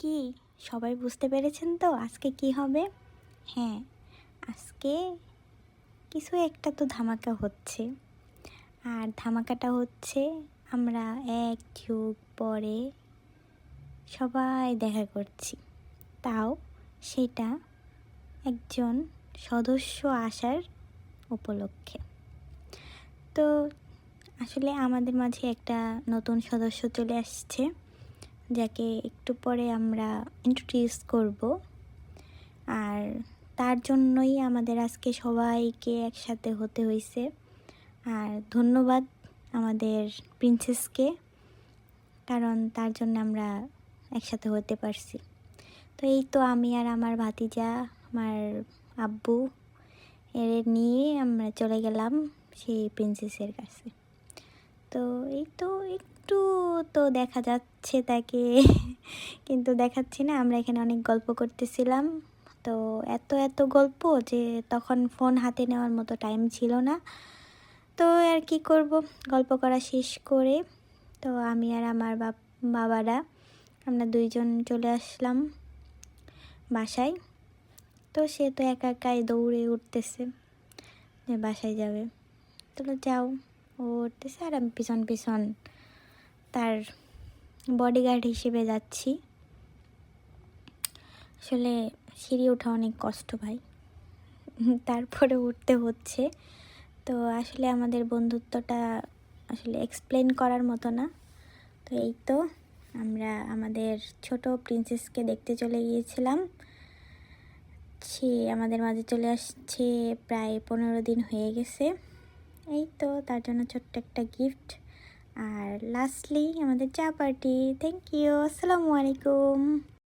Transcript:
কি? সবাই বুঝতে পেরেছেন তো আজকে কি হবে? হ্যাঁ আজকে কিছু একটা তো ধামাকা হচ্ছে। আর ধামাকাটা হচ্ছে আমরা এক যুগ পরে সবাই দেখা করছি। তাও সেটা একজন সদস্য আসার উপলক্ষে। তো আসলে আমাদের মাঝে একটা নতুন সদস্য চলে আসছে। যাকে একটু পরে আমরা ইন্ট্রোডিউস করব। আর তার জন্যই আমাদের আজকে সবাইকে একসাথে হতে হয়েছে আর ধন্যবাদ আমাদের প্রিন্সেসকে কারণ তার জন্য আমরা একসাথে হতে পারছি। তো এই তো আমি আর আমার ভাতিজা, আমার আব্বু এর নিয়ে আমরা চলে গেলাম সেই প্রিন্সেসের কাছে। তো এই তো একটু তো দেখা যাচ্ছে তাকে। কিন্তু দেখাচ্ছি না, আমরা এখানে অনেক গল্প করতেছিলাম। তো এত এত গল্প যে তখন ফোন হাতে নেওয়ার মতো টাইম ছিল না। তো আর কি করব, গল্প করা শেষ করে তো আমি আর আমার বাবারা আমরা দুইজন চলে আসলাম বাসায়। তো সে তো একা একাই দৌড়ে উঠতেছে যে বাসায় যাবে। তো যাও। ও উঠতেছে আর আমি পিছন পিছন তার বডিগার্ড হিসেবে যাচ্ছি। আসলে সিঁড়ি ওঠা অনেক কষ্ট ভাই। তারপরে উঠতে হচ্ছে। তো আসলে আমাদের বন্ধুত্বটা আসলে এক্সপ্লেন করার মতো না। তো এই তো আমরা আমাদের ছোট প্রিন্সেসকে দেখতে চলে গিয়েছিলাম। সে আমাদের মাঝে চলে আসছে প্রায় পনেরো দিন হয়ে গেছে। এই তো, তার জন্য ছোট্ট একটা গিফট আর লাস্টলি আমাদের চা পার্টি থ্যাংক ইউ আসসালামু আলাইকুম।